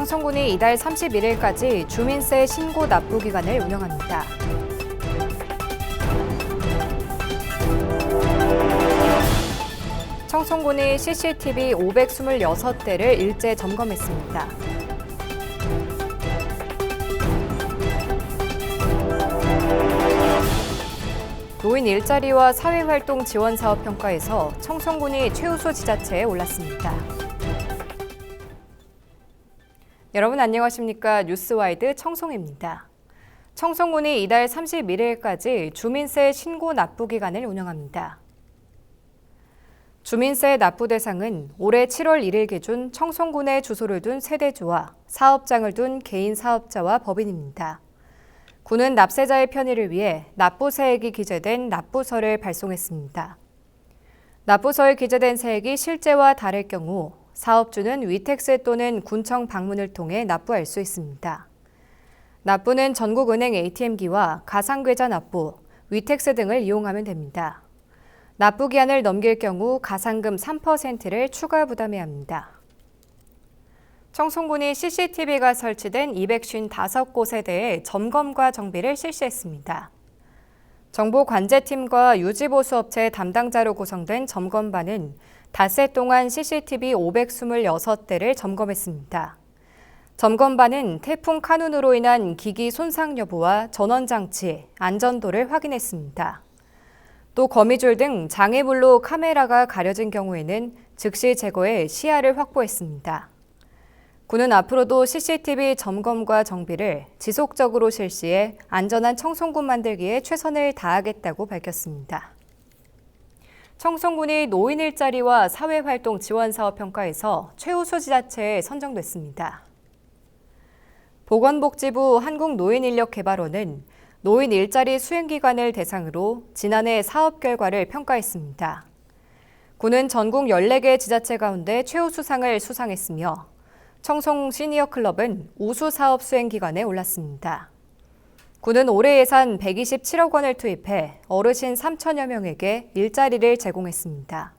청송군이 이달 31일까지 주민세 신고 납부 기간을 운영합니다. 청송군이 CCTV 526대를 일제 점검했습니다. 노인 일자리와 사회활동 지원 사업 평가에서 청송군이 최우수 지자체에 올랐습니다. 여러분 안녕하십니까? 뉴스와이드 청송입니다. 청송군이 이달 31일까지 주민세 신고 납부 기간을 운영합니다. 주민세 납부 대상은 올해 7월 1일 기준 청송군에 주소를 둔 세대주와 사업장을 둔 개인 사업자와 법인입니다. 군은 납세자의 편의를 위해 납부세액이 기재된 납부서를 발송했습니다. 납부서에 기재된 세액이 실제와 다를 경우 사업주는 위택스 또는 군청 방문을 통해 납부할 수 있습니다. 납부는 전국은행 ATM기와 가상계좌 납부, 위택스 등을 이용하면 됩니다. 납부 기한을 넘길 경우 가상금 3%를 추가 부담해야 합니다. 청송군이 CCTV가 설치된 255곳에 대해 점검과 정비를 실시했습니다. 정보 관제팀과 유지보수업체 담당자로 구성된 점검반은 닷새 동안 CCTV 526대를 점검했습니다. 점검반은 태풍 카눈으로 인한 기기 손상 여부와 전원장치, 안전도를 확인했습니다. 또 거미줄 등 장애물로 카메라가 가려진 경우에는 즉시 제거해 시야를 확보했습니다. 군은 앞으로도 CCTV 점검과 정비를 지속적으로 실시해 안전한 청송군 만들기에 최선을 다하겠다고 밝혔습니다. 청송군이 노인 일자리와 사회활동 지원 사업 평가에서 최우수 지자체에 선정됐습니다. 보건복지부 한국노인인력개발원은 노인 일자리 수행기관을 대상으로 지난해 사업 결과를 평가했습니다. 군은 전국 14개 지자체 가운데 최우수상을 수상했으며 청송 시니어 클럽은 우수 사업 수행 기관에 올랐습니다. 군은 올해 예산 127억 원을 투입해 어르신 3천여 명에게 일자리를 제공했습니다.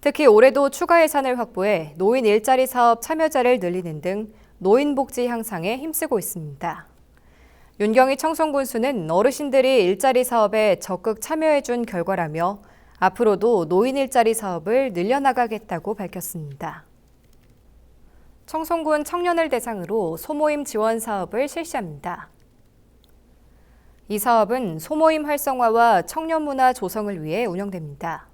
특히 올해도 추가 예산을 확보해 노인 일자리 사업 참여자를 늘리는 등 노인 복지 향상에 힘쓰고 있습니다. 윤경희 청송군수는 어르신들이 일자리 사업에 적극 참여해준 결과라며 앞으로도 노인 일자리 사업을 늘려나가겠다고 밝혔습니다. 청송군 청년을 대상으로 소모임 지원 사업을 실시합니다. 이 사업은 소모임 활성화와 청년 문화 조성을 위해 운영됩니다.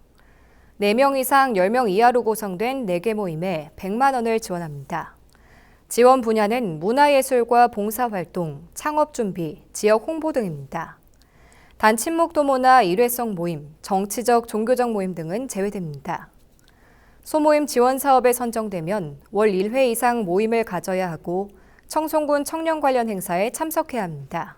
4명 이상 10명 이하로 구성된 4개 모임에 100만 원을 지원합니다. 지원 분야는 문화예술과 봉사활동, 창업준비, 지역 홍보 등입니다. 단 친목 도모나 일회성 모임, 정치적, 종교적 모임 등은 제외됩니다. 소모임 지원 사업에 선정되면 월 1회 이상 모임을 가져야 하고 청송군 청년 관련 행사에 참석해야 합니다.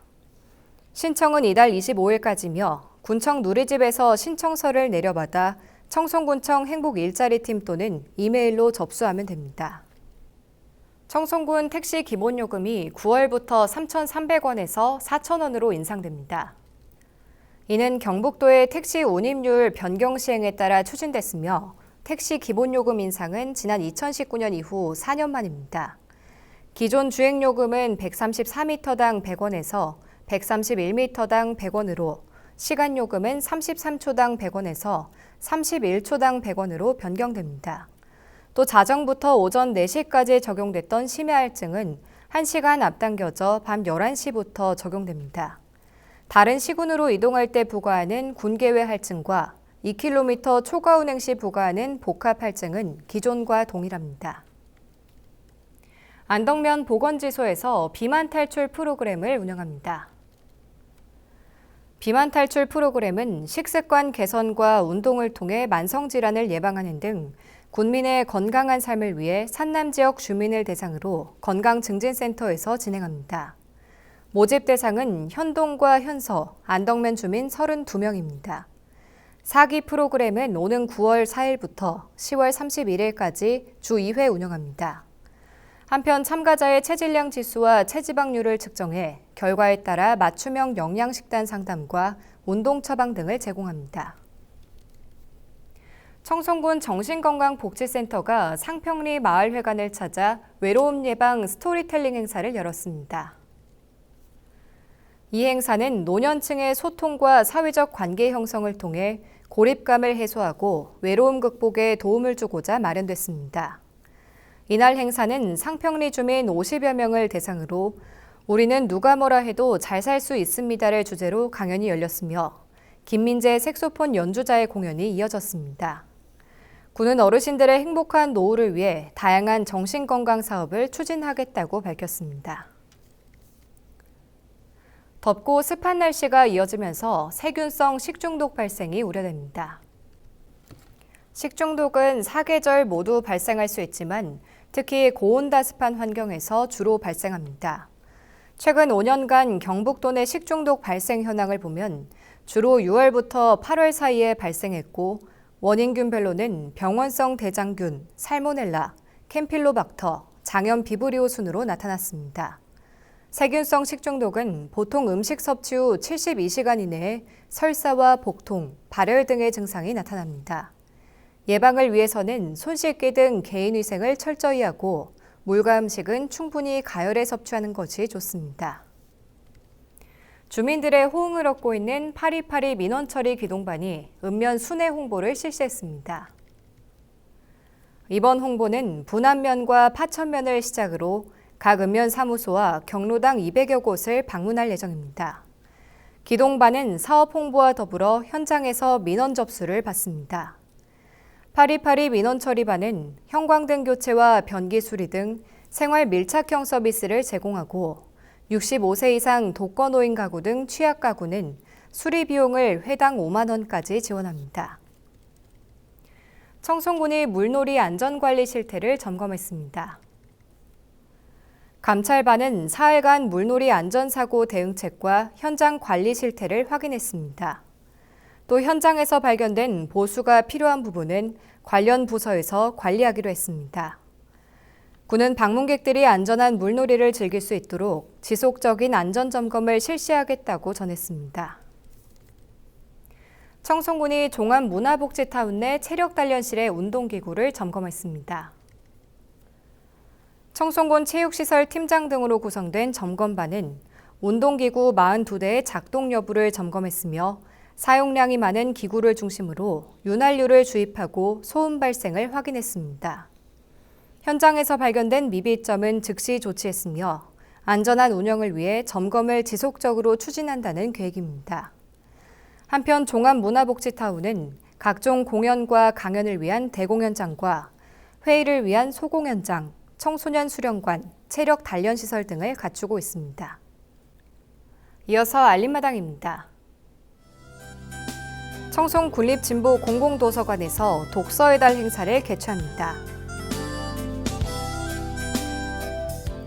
신청은 이달 25일까지며 군청 누리집에서 신청서를 내려받아 청송군청 행복 일자리팀 또는 이메일로 접수하면 됩니다. 청송군 택시 기본요금이 9월부터 3,300원에서 4,000원으로 인상됩니다. 이는 경북도의 택시 운임률 변경 시행에 따라 추진됐으며 택시 기본요금 인상은 지난 2019년 이후 4년 만입니다. 기존 주행요금은 134m당 100원에서 131m당 100원으로 시간 요금은 33초당 100원에서 31초당 100원으로 변경됩니다. 또 자정부터 오전 4시까지 적용됐던 심야 할증은 1시간 앞당겨져 밤 11시부터 적용됩니다. 다른 시군으로 이동할 때 부과하는 군계외 할증과 2km 초과 운행 시 부과하는 복합 할증은 기존과 동일합니다. 안덕면 보건지소에서 비만 탈출 프로그램을 운영합니다. 비만 탈출 프로그램은 식습관 개선과 운동을 통해 만성 질환을 예방하는 등 군민의 건강한 삶을 위해 산남 지역 주민을 대상으로 건강 증진센터에서 진행합니다. 모집 대상은 현동과 현서, 안덕면 주민 32명입니다. 사기 프로그램은 오는 9월 4일부터 10월 31일까지 주 2회 운영합니다. 한편 참가자의 체질량 지수와 체지방률을 측정해 결과에 따라 맞춤형 영양식단 상담과 운동 처방 등을 제공합니다. 청송군 정신건강복지센터가 상평리 마을회관을 찾아 외로움 예방 스토리텔링 행사를 열었습니다. 이 행사는 노년층의 소통과 사회적 관계 형성을 통해 고립감을 해소하고 외로움 극복에 도움을 주고자 마련됐습니다. 이날 행사는 상평리 주민 50여 명을 대상으로 우리는 누가 뭐라 해도 잘 살 수 있습니다를 주제로 강연이 열렸으며 김민재 색소폰 연주자의 공연이 이어졌습니다. 군은 어르신들의 행복한 노후를 위해 다양한 정신건강 사업을 추진하겠다고 밝혔습니다. 덥고 습한 날씨가 이어지면서 세균성 식중독 발생이 우려됩니다. 식중독은 사계절 모두 발생할 수 있지만 특히 고온다습한 환경에서 주로 발생합니다. 최근 5년간 경북도 내 식중독 발생 현황을 보면 주로 6월부터 8월 사이에 발생했고 원인균별로는 병원성 대장균, 살모넬라, 캠필로박터, 장염 비브리오 순으로 나타났습니다. 세균성 식중독은 보통 음식 섭취 후 72시간 이내에 설사와 복통, 발열 등의 증상이 나타납니다. 예방을 위해서는 손 씻기 등 개인 위생을 철저히 하고 물과 음식은 충분히 가열해 섭취하는 것이 좋습니다. 주민들의 호응을 얻고 있는 파리파리 민원처리 기동반이 읍면 순회 홍보를 실시했습니다. 이번 홍보는 분안면과 파천면을 시작으로 각 읍면 사무소와 경로당 200여 곳을 방문할 예정입니다. 기동반은 사업 홍보와 더불어 현장에서 민원 접수를 받습니다. 파리파리 민원 처리반은 형광등 교체와 변기 수리 등 생활 밀착형 서비스를 제공하고 65세 이상 독거노인 가구 등 취약 가구는 수리 비용을 회당 5만 원까지 지원합니다. 청송군이 물놀이 안전관리 실태를 점검했습니다. 감찰반은 사흘간 물놀이 안전사고 대응책과 현장 관리 실태를 확인했습니다. 또 현장에서 발견된 보수가 필요한 부분은 관련 부서에서 관리하기로 했습니다. 군은 방문객들이 안전한 물놀이를 즐길 수 있도록 지속적인 안전 점검을 실시하겠다고 전했습니다. 청송군이 종합문화복지타운 내 체력단련실의 운동기구를 점검했습니다. 청송군 체육시설 팀장 등으로 구성된 점검반은 운동기구 42대의 작동 여부를 점검했으며 사용량이 많은 기구를 중심으로 윤활유를 주입하고 소음 발생을 확인했습니다. 현장에서 발견된 미비점은 즉시 조치했으며 안전한 운영을 위해 점검을 지속적으로 추진한다는 계획입니다. 한편 종합문화복지타운은 각종 공연과 강연을 위한 대공연장과 회의를 위한 소공연장, 청소년 수련관, 체력 단련 시설 등을 갖추고 있습니다. 이어서 알림마당입니다. 청송 군립진보 공공도서관에서 독서의 달 행사를 개최합니다.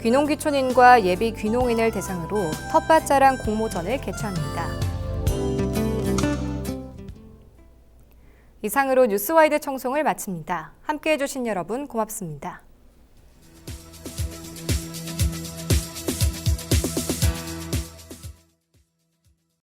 귀농귀촌인과 예비 귀농인을 대상으로 텃밭 자랑 공모전을 개최합니다. 이상으로 뉴스와이드 청송을 마칩니다. 함께해 주신 여러분 고맙습니다.